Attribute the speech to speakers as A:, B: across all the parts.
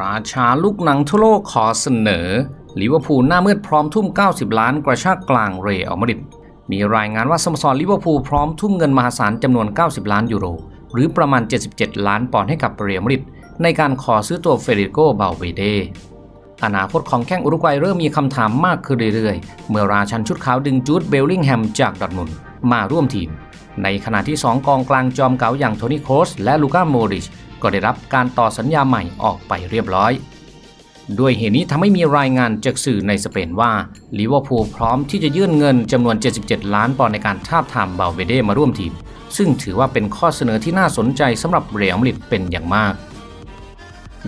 A: ราชาลูกหนังทั่วโลกขอเสนอลิเวอร์พูลหน้ามืดพร้อมทุ่ม 90 ล้านกระชากกลางเรอัลมาดริดมีรายงานว่าสโมสรลิเวอร์พูลพร้อมทุ่มเงินมหาศาลจำนวน 90 ล้านยูโร หรือประมาณ 77 ล้านปอนด์ให้กับเรอัลมาดริดในการขอซื้อตัวเฟเดริโกเบาเวเดอนาคตของแข้งอุรุกวัยเริ่มมีคำถามมากขึ้นเรื่อยๆ เมื่อราชันชุดขาวดึงจูดเบลลิงแฮมจากดอทมุนมาร่วมทีม ในขณะที่ 2 กองกลางจอมเก๋าอย่างโทนี่โครสและลูก้าโมริช ก็ได้รับการต่อสัญญาใหม่ออกไปเรียบร้อย ด้วยเหตุนี้ทำให้มีรายงานจากสื่อในสเปนว่าลิเวอร์พูลพร้อมที่จะยื่นเงินจำนวน 77 ล้านปอนด์ในการทาบทามเบาเวเดมาร่วมทีม ซึ่งถือว่าเป็นข้อเสนอที่น่าสนใจสำหรับเรอัลมาดริดเป็นอย่างมาก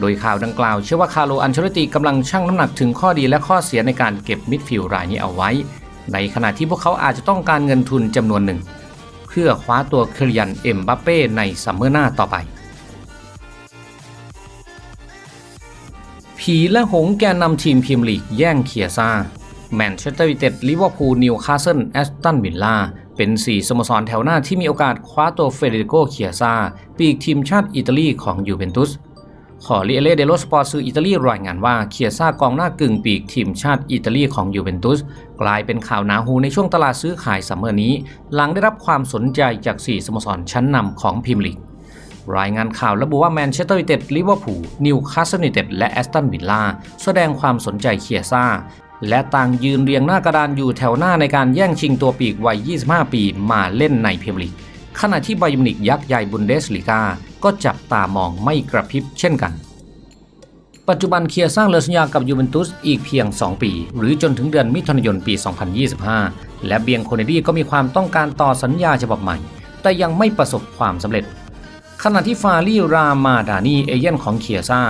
A: โดยข่าวดังกล่าวเชื่อว่าคาร์โลอันเชลติกำลังชั่งน้ำหนักถึงข้อดีและข้อเสียในการเก็บมิดฟิลด์รายนี้เอาไว้ ในขณะที่พวกเขาอาจจะต้องการเงินทุนจำนวนหนึ่ง เพื่อคว้าตัวเคลียนเอ็มบัปเป้ในซัมเมอร์หน้าต่อไป ผีและหงแกนนำทีมพรีเมียร์ลีกแย่งเคียซ่าแมนเชสเตอร์ยูไนเต็ดลิเวอร์พูลนิวคาสเซิลแอสตันวิลล่าเป็น 4 สโมสรแถวหน้าที่มีโอกาสคว้าตัวเฟเดริโกเคียซ่าปีกทีมชาติอิตาลีของยูเวนตุสขอริเอเลเดโลสปอร์ซืออิตาลีรายงานว่าเคียซ่ากองหน้ากึ่งปีกทีมชาติอิตาลีของยูเวนตุสกลายเป็นข่าวหนาหูในช่วงตลาดซื้อขายซัมเมอร์นี้ หลังได้รับความสนใจจาก 4 สโมสรชั้นนำของพรีเมียร์ลีก รายงานข่าวระบุว่าแมนเชสเตอร์ยูไนเต็ดลิเวอร์พูลนิวคาสเซิลยูไนเต็ดและแอสตันวิลล่าแสดงความสนใจเคียซ่า และต่างยืนเรียงหน้ากระดานอยู่แถวหน้าในการแย่งชิงตัวปีกวัย 25 ปีมาเล่นในพรีเมียร์ลีกขณะที่ไบยร์มิวนิกยักษ์ใหญ่บุนเดสลีกาก็จับตามองไม่กระพริบเช่นกัน ปัจจุบันเคียร์สร้างเรือสัญญากับยูเวนตุสอีกเพียง 2 ปี หรือจนถึงเดือนมิถุนายนปี 2025 และเบียงโคเนดีก็มีความต้องการต่อสัญญาฉบับใหม่ แต่ยังไม่ประสบความสำเร็จ ขณะที่ฟารีรามาดานีเอเย่นของเคียซ่า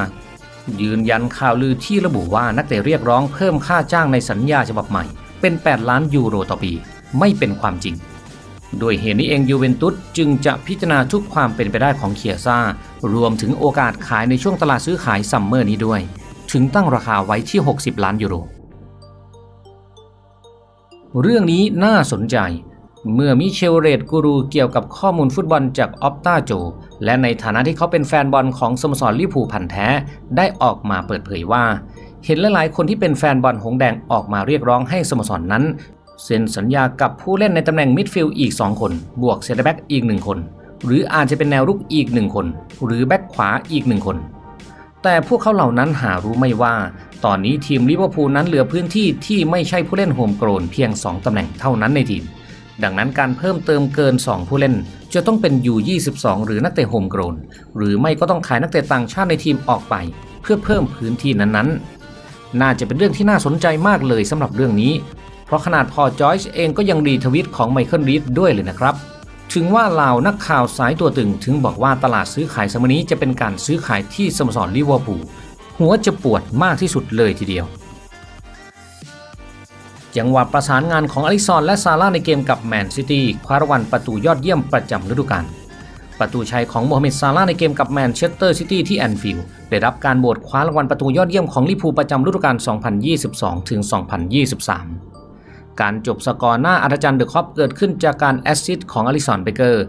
A: ยืนยันข่าวลือที่ระบุว่านักเตะเรียกร้องเพิ่มค่าจ้างในสัญญาฉบับใหม่ เป็น 8 ล้านยูโรต่อปี ไม่เป็นความจริง โดยเหตุนี้เองยูเวนตุสจึงจะพิจารณาทุกความเป็นไปได้ของเคียซ่า รวมถึงโอกาสขายในช่วงตลาดซื้อขายซัมเมอร์นี้ด้วย ถึงตั้งราคาไว้ที่ 60 ล้านยูโรเรื่องนี้น่าสนใจ เมื่อมิเชลเรดกูรูเกี่ยวกับข้อมูลฟุตบอลจากออปตาโจและในฐานะที่เขาเป็นแฟนบอลของสโมสรลิพูพันแท้ ได้ออกมาเปิดเผยว่า เห็นหลายๆคนที่เป็นแฟนบอลหงแดงออกมาเรียกร้องให้สโมสรนนั้นเซ็นสัญญากับผู้เล่นในตำแหน่งมิดฟิลด์อีก 2 คน บวกเซนเตอร์แบ็กอีก 1 คน หรืออาจจะเป็นแนวรุกอีก 1 คน หรือแบ็กขวาอีก 1 คน แต่พวกเขาเหล่านั้นหารู้ไม่ว่า ตอนนี้ทีมลิเวอร์พูลนั้นเหลือพื้นที่ที่ไม่ใช่ผู้เล่นโฮมโกรนเพียง 2 ตำแหน่งเท่านั้นในทีม ดังนั้นการเพิ่มเติมเกิน 2 ผู้เล่น จะต้องเป็น U22 หรือนักเตะโฮมโกรนหรือไม่ก็ต้องขายนักเตะต่างชาติในทีมออกไป เพื่อเพิ่มพื้นที่นั้นๆ น่าจะเป็นเรื่องที่น่าสนใจมากเลยสำหรับเรื่องนี้ เพราะขนาดพอจอยส์เองก็ยังรีทวิตของไมเคิลรีดด้วยเลยนะครับถึงว่าเหล่านักข่าวสายตัวตึงถึงบอกว่าตลาดซื้อขายสมนี้จะเป็นการซื้อขายที่สโมสรลิเวอร์พูลหัวจะปวดมากที่สุดเลยทีเดียว จังหวะประสานงานของอลิซอนและซาร่าในเกมกับแมนซิตี้คว้ารางวัลประตูยอดเยี่ยมประจำฤดูกาลประตูชัยของโมฮัมเหม็ดซาร่าในเกมกับแมนเชสเตอร์ซิตี้ที่แอนฟิลด์ได้รับการโหวตคว้ารางวัลประตูยอดเยี่ยมของลิพูประจำฤดูกาล 2022 ถึง 2023 การจบสกอร์หน้าอัศจรรย์เดอะคอปเกิดขึ้นจากการแอสซิสต์ของอลิสันเบเกอร์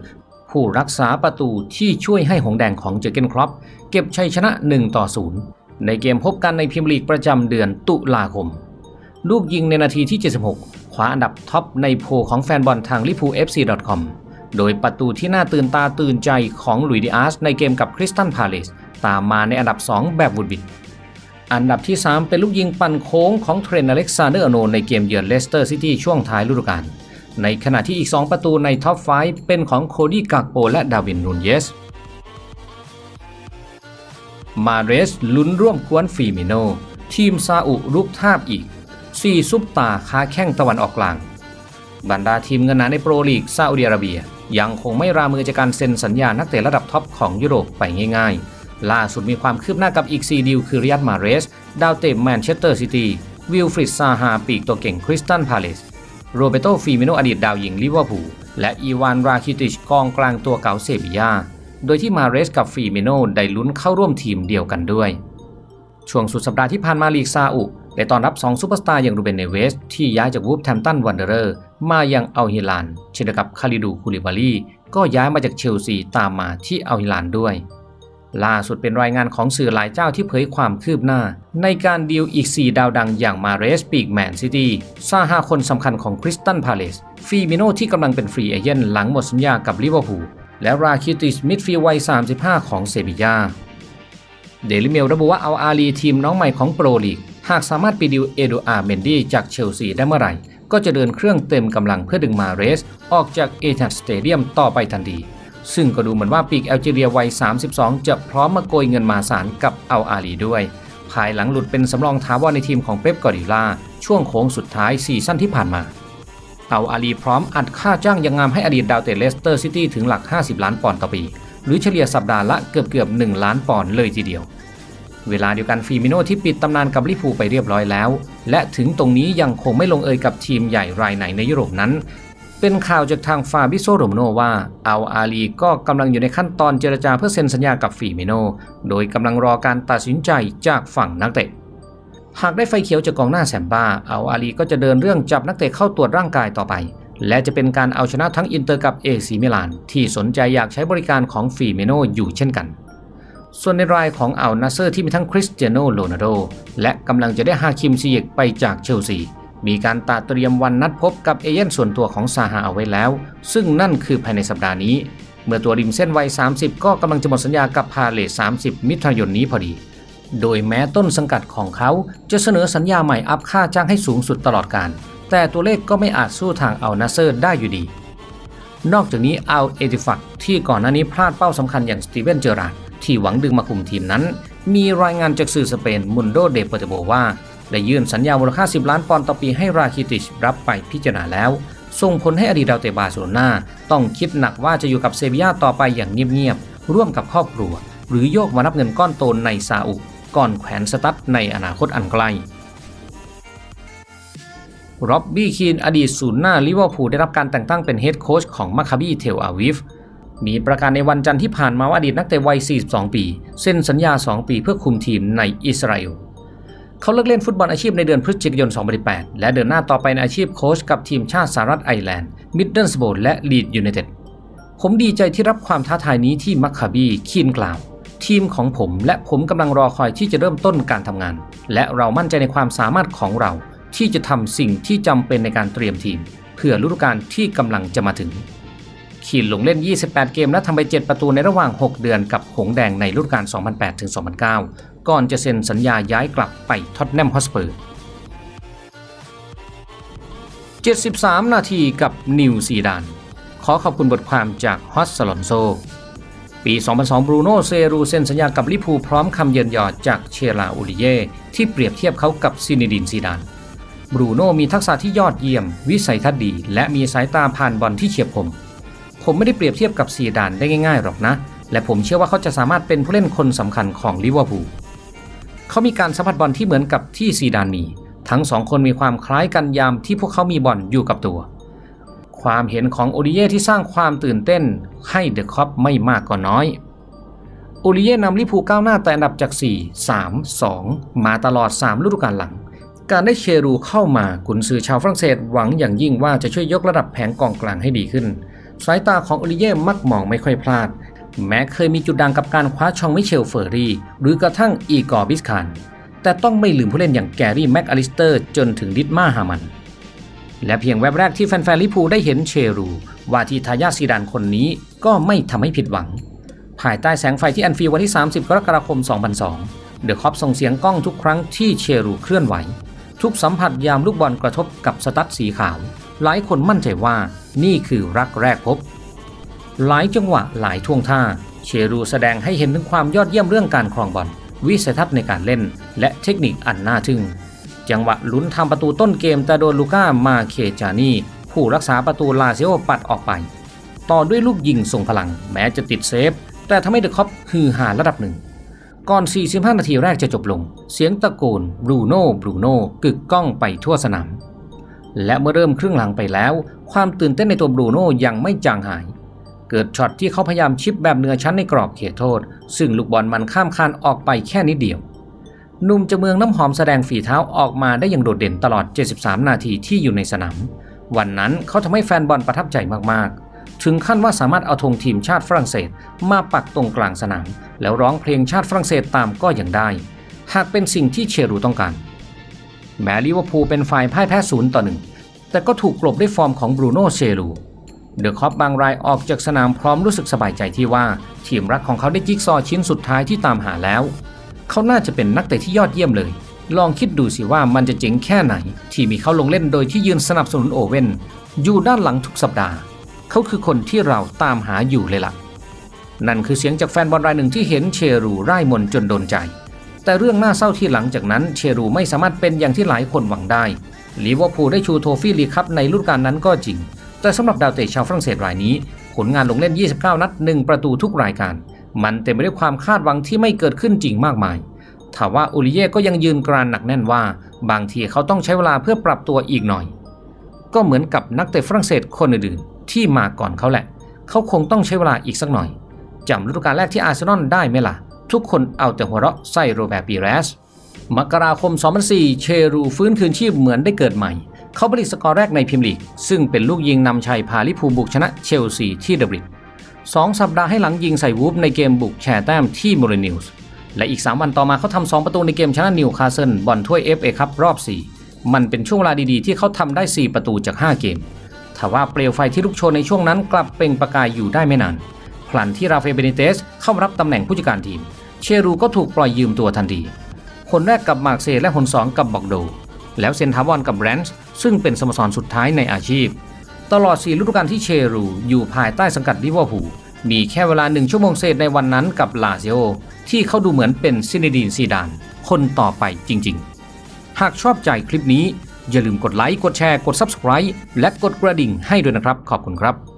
A: ผู้รักษาประตูที่ช่วยให้หงแดงของเจอเกนครอปเก็บชัยชนะ 1 ต่อ 0 ในเกมพบกันในพรีเมียร์ลีกประจำเดือนตุลาคม ลูกยิงในนาทีที่ 76 คว้าอันดับท็อปในโพลของแฟนบอลทางลิพู FC.com โดยประตูที่น่าตื่นตาตื่นใจของลุยดิอาสในเกมกับคริสตันพาเลสตามมาในอันดับ 2 แบบวุดบิด อันดับที่ 3 เป็นลูกยิงปั่นโค้งของเทรนอเล็กซานเดอร์อโนในเกมเยือนเลสเตอร์ซิตี้ช่วงท้ายฤดูกาลในขณะที่อีก 2 ประตูในท็อป5เป็นของโคดี้กากโปและดาวินนูนเยส มาเรสลุ้นร่วมกวนฟีมิโน ทีมซาอุรุกทาบอีก 4 ซุปตาค้าแข้งตะวันออกกลาง บรรดาทีมเงินหนาในโปรลีกซาอุดิอาระเบีย ยังคงไม่รามือจากการเซ็นสัญญานักเตะระดับท็อปของยุโรปไปง่ายๆ ล่าสุดมีความคืบหน้ากับอีกซีดีลคือริยัตมาเรส ดาวเตะแมนเชสเตอร์ซิตี้ วิลฟริดซาฮาปีกตัวเก่งคริสตันพาเลส โรเบโตฟีมิโนอดีตดาวยิงลิเวอร์พูล และอีวานราคิติชกองกลางตัวเก่าเซบียา โดยที่มาเรสกับฟีมิโนได้ลุ้นเข้าร่วมทีมเดียวกันด้วย ช่วงสุดสัปดาห์ที่ผ่านมาลีกซาอุ ได้ต้อนรับ2ซูเปอร์สตาร์อย่างรูเบนเนเวส ที่ย้ายจากวูฟแทมตันวันเดอร์มายังอัลฮิลานเช่นเดียวกับคาริดูคูลิบาลีก็ย้ายมาจากเชลซีตามมาที่อัลฮิลานด้วย ล่าสุดเป็นรายงานของสื่อหลายเจ้าที่เผยความคืบหน้า ในการดีลอีก 4 ดาวดังอย่างมาเรสปีกแมนซิตี้ซาฮาคนสำคัญของคริสตันพาเลสฟีมิโนที่กำลังเป็นฟรีเอเจนต์หลังหมดสัญญากับลิเวอร์พูลและราคิติสมิดฟิลด์วัย 35 ของเซบียาเดลิเมลระบุว่าเอาอาลีทีมน้องใหม่ของโปรลีกากสามารถไปดิวเอโดอาเมนดี้จากเชลซีได้เมื่อไหร่ ก็จะเดินเครื่องเต็มกำลังเพื่อดึงมาเรส ออกจากเอทัดสเตเดียมต่อไปทันที ซึ่งก็ดูเหมือนว่าปีกแอลจีเรียวัย 32 จะพร้อมมาโกยเงินมาศาลกับเอาอาลีด้วย ภายหลังหลุดเป็นสำรองท้าวรในทีมของเป๊ปกอริล่าช่วงโค้งสุดท้ายซีซั่นที่ผ่านมาเอาอาลีพร้อมอัดค่าจ้างยังงามให้อดีตดาวเตะเลสเตอร์ซิตี้ถึงหลัก 50 ล้านปอนด์ต่อปี หรือเฉลี่ยสัปดาห์ละเกือบเกือบ 1 ล้านปอนด์เลยทีเดียว เวลาเดียวกันฟีมิโนที่ปิดตำนานกับลิพูไปเรียบร้อยแล้ว และถึงตรงนี้ยังคงไม่ลงเอยกับทีมใหญ่รายไหนในยุโรปนั้น เป็นข่าวจากทางฟาบิโซโรมโนว่าอัลอาลีก็กำลังอยู่ในขั้นตอนเจรจาเพื่อเซ็นสัญญากับฟีมิโนโดยกำลังรอการตัดสินใจจากฝั่งนักเตะหากได้ไฟเขียวจากกองหน้าแซมบ้าอัลอาลีก็จะเดินเรื่องจับนักเตะเข้าตรวจร่างกายต่อไป และจะเป็นการเอาชนะทั้งอินเตอร์กับเอซีมิลานที่สนใจอยากใช้บริการของฟีมิโนอยู่เช่นกัน ส่วนในรายของอัลนาเซอร์ที่มีทั้งคริสเตียโนโรนัลโดและกำลังจะได้ฮาคิมซิเยกไปจากเชลซี มีการตัดเตรียมวันนัดพบกับเอเย่นส่วนตัวของซาฮาเอาไว้แล้ว ซึ่งนั่นคือภายในสัปดาห์นี้ เมื่อตัวริมเส้นวัย 30 ก็กำลังจะหมดสัญญากับพาเลส30 มิถุนายนนี้พอดี โดยแม้ต้นสังกัดของเขาจะเสนอสัญญาใหม่อัพค่าจ้างให้สูงสุดตลอดการ แต่ตัวเลขก็ไม่อาจสู้ทางเอัลนาเซอร์ได้อยู่ดี นอกจากนี้เอัลเอติฟักที่ก่อนหน้านี้พลาดเป้าสำคัญอย่างสตีเวนเจอราร์ ที่หวังดึงมาคุมทีมนั้น มีรายงานจากสื่อสเปนมุนโดเดเปเตโบว่า ได้ยื่นสัญญามูลค่า 10 ล้านปอนด์ต่อปีให้ราคิติชรับไปพิจารณาแล้ว ส่งผลให้อดีตดาวเตะบาร์เซโลนาต้องคิดหนักว่าจะอยู่กับเซบียาต่อไปอย่างเงียบๆร่วมกับครอบครัว หรือโยกมารับเงินก้อนโตในซาอุก่อนแขวนสตั๊ดในอนาคตอันไกลร็อบบี้คีนอดีตศูนย์หน้าลิเวอร์พูลได้รับการแต่งตั้งเป็นเฮดโค้ชของมาคาบีเทลอาวิฟ มีประกาศในวันจันทร์ที่ผ่านมาว่าอดีตนักเตะวัย 42 ปี เซ็นสัญญา 2 ปีเพื่อคุมทีมในอิสราเอลเขาเลิกเล่นฟุตบอลอาชีพในเดือนพฤศจิกายน 2018 และเดินหน้าต่อไปในอาชีพโค้ชกับทีมชาติสหรัฐไอร์แลนด์ มิดเดิลสโบและลีดยูไนเต็ด ผมดีใจที่รับความท้าทายนี้ที่มัคคาบีคีนกล่าว ทีมของผมและผมกำลังรอคอยที่จะเริ่มต้นการทำงาน และเรามั่นใจในความสามารถของเราที่จะทำสิ่งที่จำเป็นในการเตรียมทีม เพื่อฤดูกาลที่กำลังจะมาถึง ขีนลงเล่น 28 เกม และทำไป 7 ประตูในระหว่าง 6 เดือนกับหงแดงในฤดูกาล 2008-2009 ก่อนจะเซ็นสัญญาย้ายกลับไปท็อตแนมฮอสเปอร์ 73 นาทีกับนิวซีดาน ขอขอบคุณบทความจากฮอสซลอนโซ ปี 2002 บรูโน่เซรูเซ็นสัญญากับลิพูพร้อมคำเยินยอจากเชลาอูริเย่ที่เปรียบเทียบเขากับซินิดินซีดานบรูโน่มีทักษะที่ยอดเยี่ยม วิสัยทัศน์ดี และมีสายตาผ่านบอลที่เฉียบคม ผมไม่ได้เปรียบเทียบกับซีดานได้ง่ายๆหรอกนะ และผมเชื่อว่าเขาจะสามารถเป็นผู้เล่นคนสำคัญของลิเวอร์พูลเขามีการสัมผัสบอลที่เหมือนกับที่ซีดานมี ทั้งสองคนมีความคล้ายกันยามที่พวกเขามีบอลอยู่กับตัว ความเห็นของโอลิเย่ที่สร้างความตื่นเต้นให้เดอะคอปไม่มากก็น้อยโอลิเย่นำลิเวอร์พูลก้าวหน้าแต่อันดับจาก 4 3 2 มาตลอด 3 ฤดูกาลหลัง การได้เชรูเข้ามากุนซือชาวฝรั่งเศสหวังอย่างยิ่งว่าจะช่วยยกระดับแผงกองกลางให้ดีขึ้น สายตาของโอลิเย่มักมองไม่ค่อยพลาด แม้เคยมีจุดด่างกับการคว้าชองมิเชลเฟอร์รี่ หรือกระทั่งอีกอร์บิสคานแต่ต้องไม่ลืมผู้เล่นอย่างแกรี่แม็กอลิสเตอร์จนถึงดิดมาฮามัน และเพียงแวบแรกที่แฟนๆลิพูได้เห็นเชรู ว่าที่ทายาทซีดานคนนี้ก็ไม่ทำให้ผิดหวัง ภายใต้แสงไฟที่แอนฟิลด์วันที่ 30 กรกฎาคม 2002 เดอะคอปส่งเสียงกล้องทุกครั้งที่เชรูเคลื่อนไหว ทุกสัมผัสยามลูกบอลกระทบกับสตั๊ดสีขาว หลายคนมั่นใจว่านี่คือรักแรกพบ หลายจังหวะหลายท่วงท่า เชรูแสดงให้เห็นถึงความยอดเยี่ยมเรื่องการครองบอลวิสัยทัศน์ในการเล่น และเทคนิคอันน่าทึ่ง จังหวะลุ้นทำประตูต้นเกมแต่โดนลูก้ามาเคจานีผู้รักษาประตูลาเซโอปัดออกไป ต่อด้วยลูกยิงทรงพลัง แม้จะติดเซฟ แต่ทำให้เดอะคอปฮือฮาระดับหนึ่งก่อน 45 นาทีแรกจะจบลง เสียงตะโกนบรูโน่บรูโน่กึกก้องไปทั่วสนาม และเมื่อเริ่มครึ่งหลังไปแล้ว ความตื่นเต้นในตัวบรูโน่ยังไม่จางหาย เกิดช็อตที่เขาพยายามชิปแบบเหนือชั้นในกรอบเขตโทษ ซึ่งลูกบอลมันข้ามคานออกไปแค่นิดเดียวหนุ่มจะเมืองน้ำหอมแสดงฝีเท้าออกมาได้อย่างโดดเด่นตลอด 73 นาทีที่อยู่ในสนาม วันนั้นเขาทำให้แฟนบอลประทับใจมากๆ ถึงขั้นว่าสามารถเอาธงทีมชาติฝรั่งเศส มาปักตรงกลางสนาม แล้วร้องเพลงชาติฝรั่งเศสตามก็ยังได้ หากเป็นสิ่งที่เชรูต้องการ แม้ลิเวอร์พูลเป็นฝ่ายพ่ายแพ้ศูนย์ต่อหนึ่งแต่ก็ถูกกลบด้วยฟอร์มของบรูโน่เชรูเดอะคอปบางรายออกจากสนามพร้อมรู้สึกสบายใจที่ว่า ทีมรักของเขาได้จิ๊กซอชิ้นสุดท้ายที่ตามหาแล้ว เขาน่าจะเป็นนักเตะที่ยอดเยี่ยมเลย ลองคิดดูสิว่ามันจะเจ๋งแค่ไหน ที่มีเขาลงเล่นโดยที่ยืนสนับสนุนโอเว่นอยู่ด้านหลังทุกสัปดาห์ เขาคือคนที่เราตามหาอยู่เลยล่ะ นั่นคือเสียงจากแฟนบอลรายหนึ่งที่เห็นเชรูไร่มนจนโดนใจ แต่เรื่องน่าเศร้าที่หลังจากนั้นเชรูไม่สามารถเป็นอย่างที่หลายคนหวังได้ลิเวอร์พูลได้ชูโทฟี่ลีคัพในฤดูกาลนั้นก็จริง แต่สำหรับดาวเตะชาวฝรั่งเศสรายนี้ ผลงานลงเล่น 29 นัด 1 ประตูทุกรายการ มันเต็มไปด้วยความคาดหวังที่ไม่เกิดขึ้นจริงมากมายถาว่าอูริเย่ก็ยังยืนกรานหนักแน่นว่า บางทีเขาต้องใช้เวลาเพื่อปรับตัวอีกหน่อย ก็เหมือนกับนักเตะฝรั่งเศสคนอื่นๆที่มาก่อนเขาแหละ เขาคงต้องใช้เวลาอีกสักหน่อยจำฤดูกาลแรกที่อาร์เซนอลได้ไหมล่ะ ทุกคนเอาแต่หัวเราะใส่โรแบร์ตปีเรสมกราคม 2004 เชรูฟื้นคืนชีพเหมือนได้เกิดใหม่ เขาผลิตสกอร์แรกในพรีเมียร์ลีก ซึ่งเป็นลูกยิงนำชัยพาลิพูบุกชนะเชลซีที่เดบริดสองสัปดาห์ให้หลังยิงใส่วูฟในเกมบุกแชร์แต้มที่มเรนิวส์และอีก 3 วันต่อมาเขาทำ2ประตูในเกมชนะนิวคาสเซิลบอลถ้วย FA คัพรอบ 4 มันเป็นช่วงเวลาดีๆ ที่เขาทำได้ 4 ประตูจาก 5 เกมแต่ว่าเปลวไฟที่ลุกโชนในช่วงนั้นกลับเปล่งประกายอยู่ได้ไม่นานพลันที่ราเอลเบนิเตสเข้ามารับตำแหน่งผู้จัดการทีม เชรูก็ถูกปล่อยยืมตัวทันที คนแรกกับมาร์เซและคนสองกับบอกโด แล้วเซนทาวอนกับแบรนซ์ซึ่งเป็นสโมสรสุดท้ายในอาชีพ ตลอด4ฤดูกาลที่เชรูอยู่ภายใต้สังกัดลิเวอร์พูลมีแค่เวลาหนึ่งชั่วโมงเศษในวันนั้นกับลาซิโอที่เขาดูเหมือนเป็นซินดีนซีดาน คนต่อไปจริงๆ หากชอบใจคลิปนี้อย่าลืมกดไลค์ กดแชร์ กด Subscribe และกดกระดิ่งให้ด้วยนะครับ ขอบคุณครับ